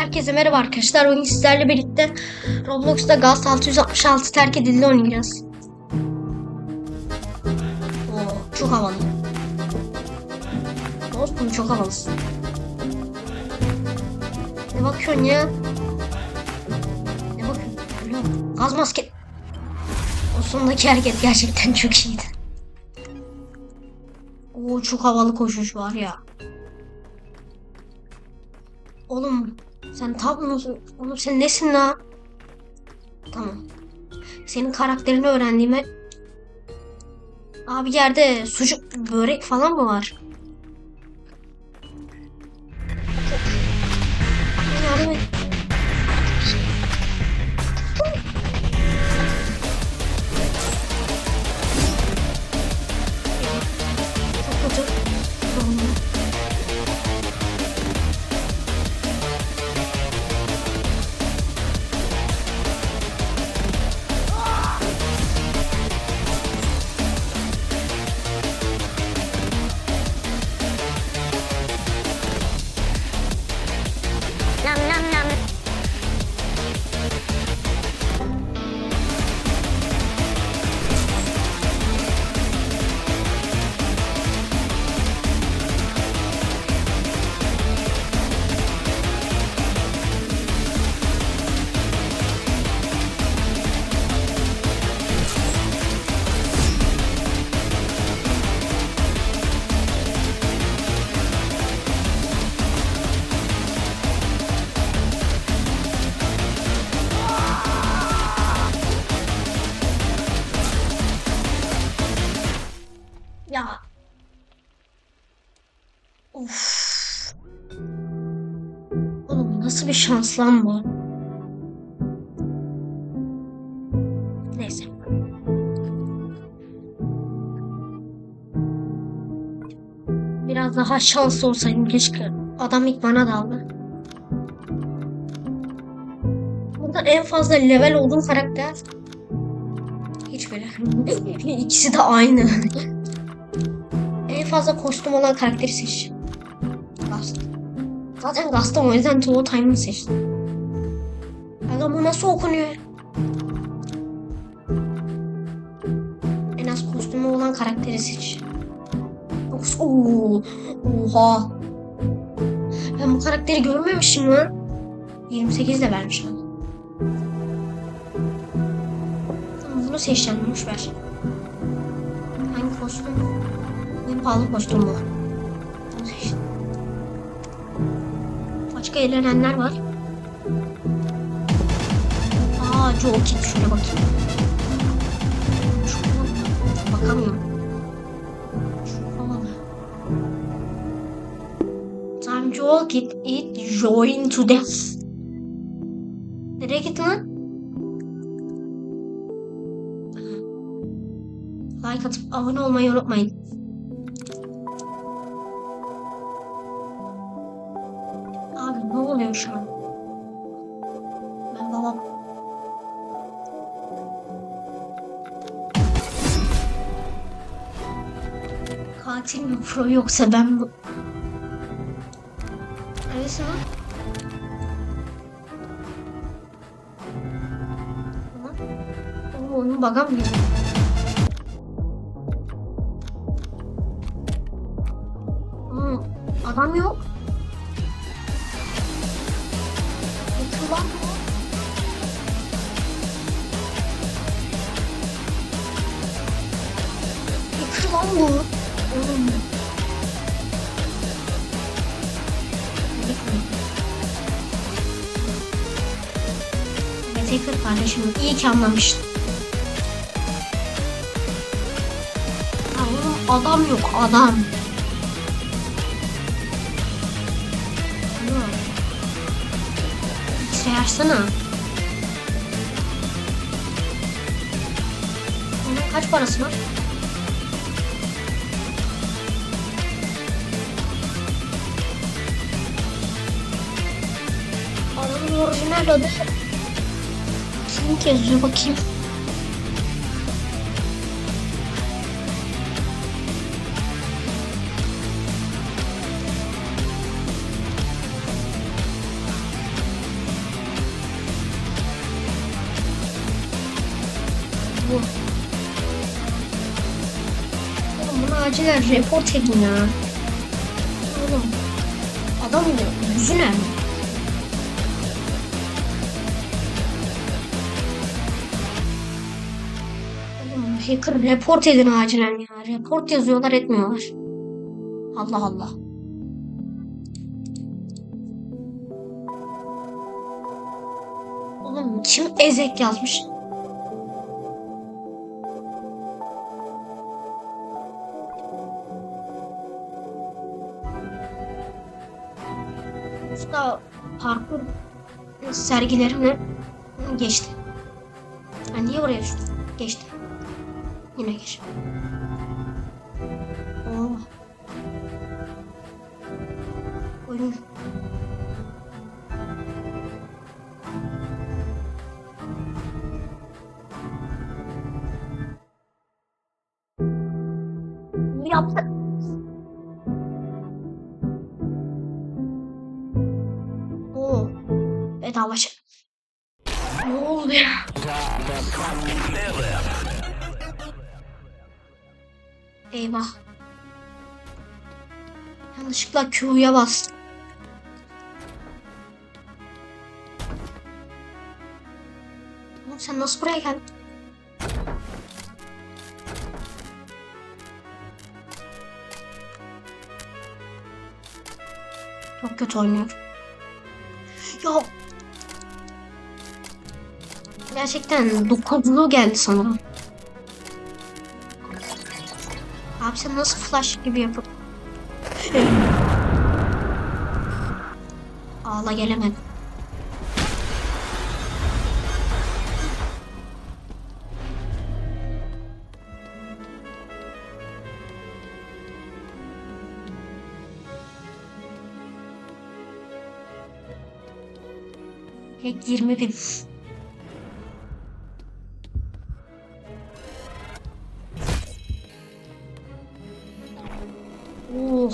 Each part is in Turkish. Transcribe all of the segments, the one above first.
Herkese merhaba arkadaşlar. Bugün sizlerle birlikte Roblox'ta Gaz 666 terk edildi oynayacağız. Oo, çok havalı. Dostum çok havalısın. Ne bakıyorsun ya? Ne bakıyorsun? Gaz maske. O sondaki hareket gerçekten çok iyiydi. Oo çok havalı koşuş var ya. Oğlum sen tab mısın? Oğlum sen nesin la? Tamam. Senin karakterini öğrendiğime... Abi yerde sucuk börek falan mı var? Ya. Of. Oğlum nasıl bir şans lan bu? Neyse. Biraz daha şanslı olsaydım keşke. Adam ilk bana daldı. Burada en fazla level olduğum karakter hiçbiri. İkisi de aynı. Fazla kostüm olan karakteri seç. Gast. Zaten Gast'ım o yüzden Tuvo Time'ı seçtim. Aga bu nasıl okunuyor? En az kostümü olan karakteri seç. Yoksa ooo. Oha. Ben bu karakteri görmemişim lan. 28 de vermiş. Tamam bunu seçeceğim. Boş ver. Hangi kostüm? En pahalı kostüm. Başka eğlenenler var. Aa Joe Kid şuna bakayım. Şuna bakamıyorum. Şu havalı. Joel Kid it join to death. Nereye gittin lan? Like atıp abone olmayı unutmayın. Oluyor şu an? Ben babam. Katil mi pro yoksa ben mi? Neredesin lan? Oo, oyun baga mı? Bu. Yıkıl lan bu. Oğlum. Meteor kardeşim iyi ki oğlum adam yok adam. Açsana. Onun kaç parası var? Adamın orijinal adı kim yazıyor bakayım. Acilen report edin ya. Oğlum. Adam yüzü ne? Oğlum hacker report edin acilen ya. Report yazıyorlar etmiyorlar. Allah Allah. Oğlum kim ezek yazmış? Parkur sergilerini geçti. Ha, niye oraya düştü? Geçti. Yine geç. Oo. Oyun. Bedavaşa. Ne oldu ya? Eyvah. Yanlışlıkla Q'ya bastım. Sen nasıl buraya geldin? Çok kötü oynuyor. Ya Gerçekten dokuzlu geldi sanırım. Abi sen nasıl flash gibi yapıp... Ağla gelemedim. Tek 20 bin.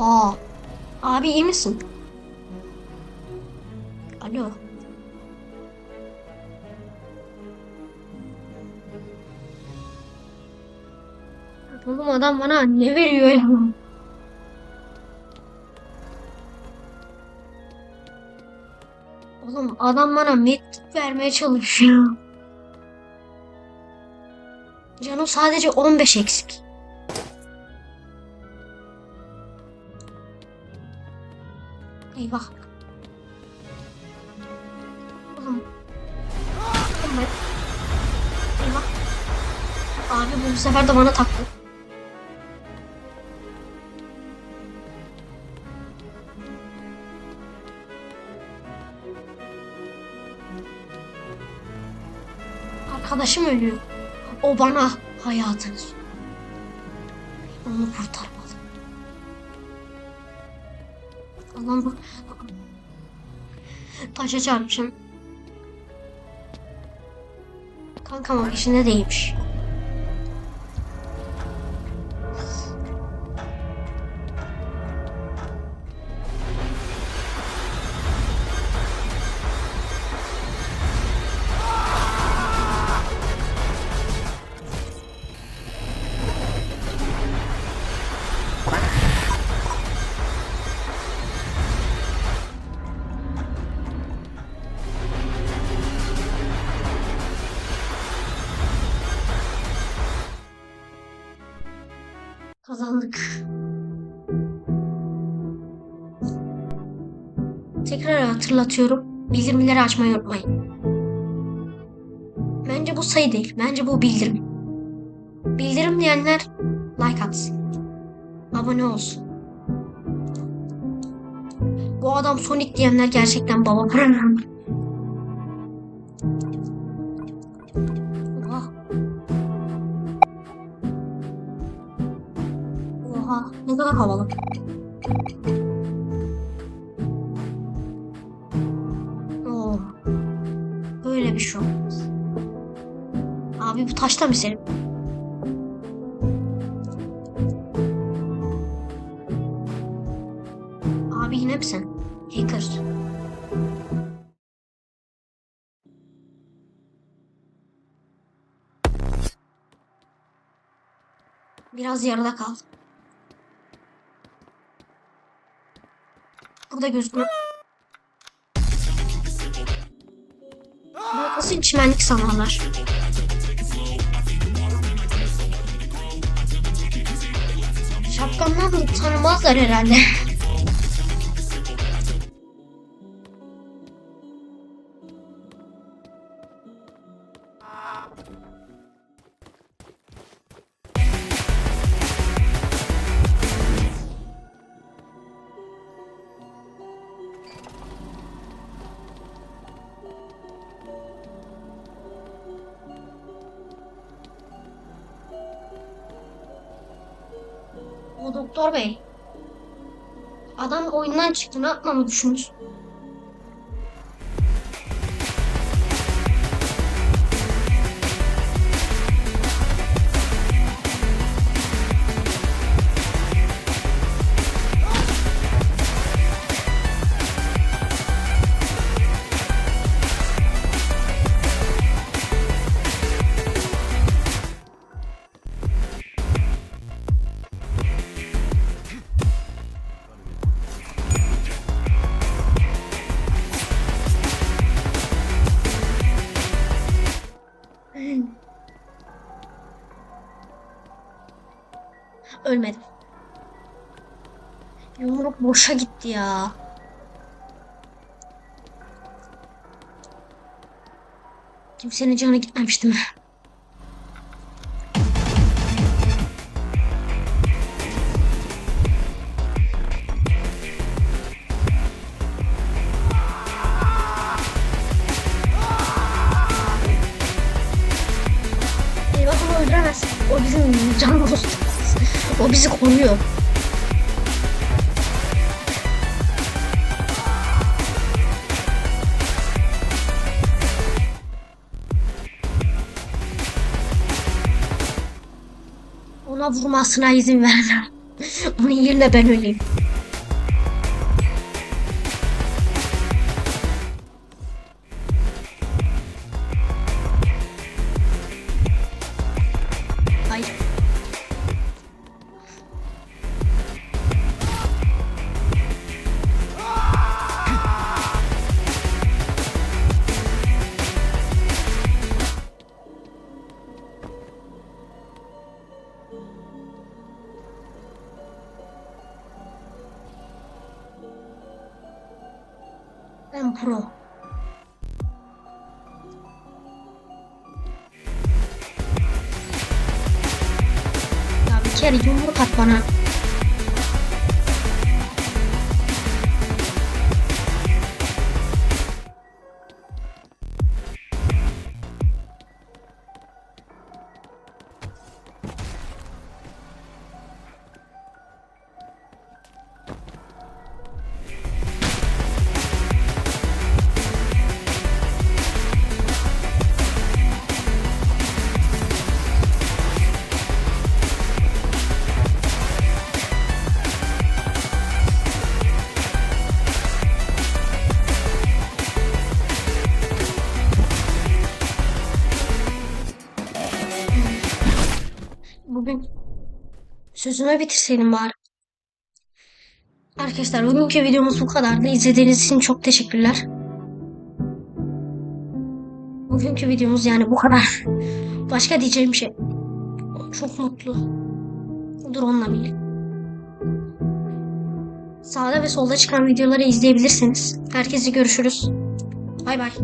Oha. Abi iyi misin? Alo. Oğlum adam bana ne veriyor ya? Oğlum adam bana mektup vermeye çalışıyor. Canım sadece 15 eksik. Eyvah. Oğlum. Ben... Eyvah. Abi bu sefer de bana taktı. Arkadaşım ölüyor. O bana hayatını sundu. Onu kurtarmalı. Allah'ım bu... Taşa çarpmışım. Kankam o işinde değilmiş. Hatırlatıyorum. Bildirimleri açmayı unutmayın. Bence bu sayı değil. Bence bu bildirim. Bildirim diyenler like atsın. Abone olsun. Bu adam Sonic diyenler gerçekten baba. Oha. Oha. Ne kadar havalı. Abi bu taşta mı senin? Abi yine mi sen? Hacker. Biraz yarıda kal. Burada gözükme. Nasıl çimenlik sanarlar? 끝나고 천 모서리라네. Doktor bey. Adam oyundan çıktı. Ne yapmamı düşünüyorsun? Ölmedim. Yumruk boşa gitti ya. Kimsenin canı gitmemişti mi? Eyvah onu öldüremez. O bizim can dostumuz. O bizi koruyor. Ona vurmasına izin vermem. Onun yerine ben öleyim. Ben pro. Ya bir kere yumruk at bana. Bugün sözümü bitirseydim bari. Arkadaşlar bugünkü videomuz bu kadardı. İzlediğiniz için çok teşekkürler. Bugünkü videomuz yani bu kadar. Başka diyeceğim şey. Çok mutlu. Dur onunla birlikte. Sağda ve solda çıkan videoları izleyebilirsiniz. Herkese görüşürüz. Bay bay.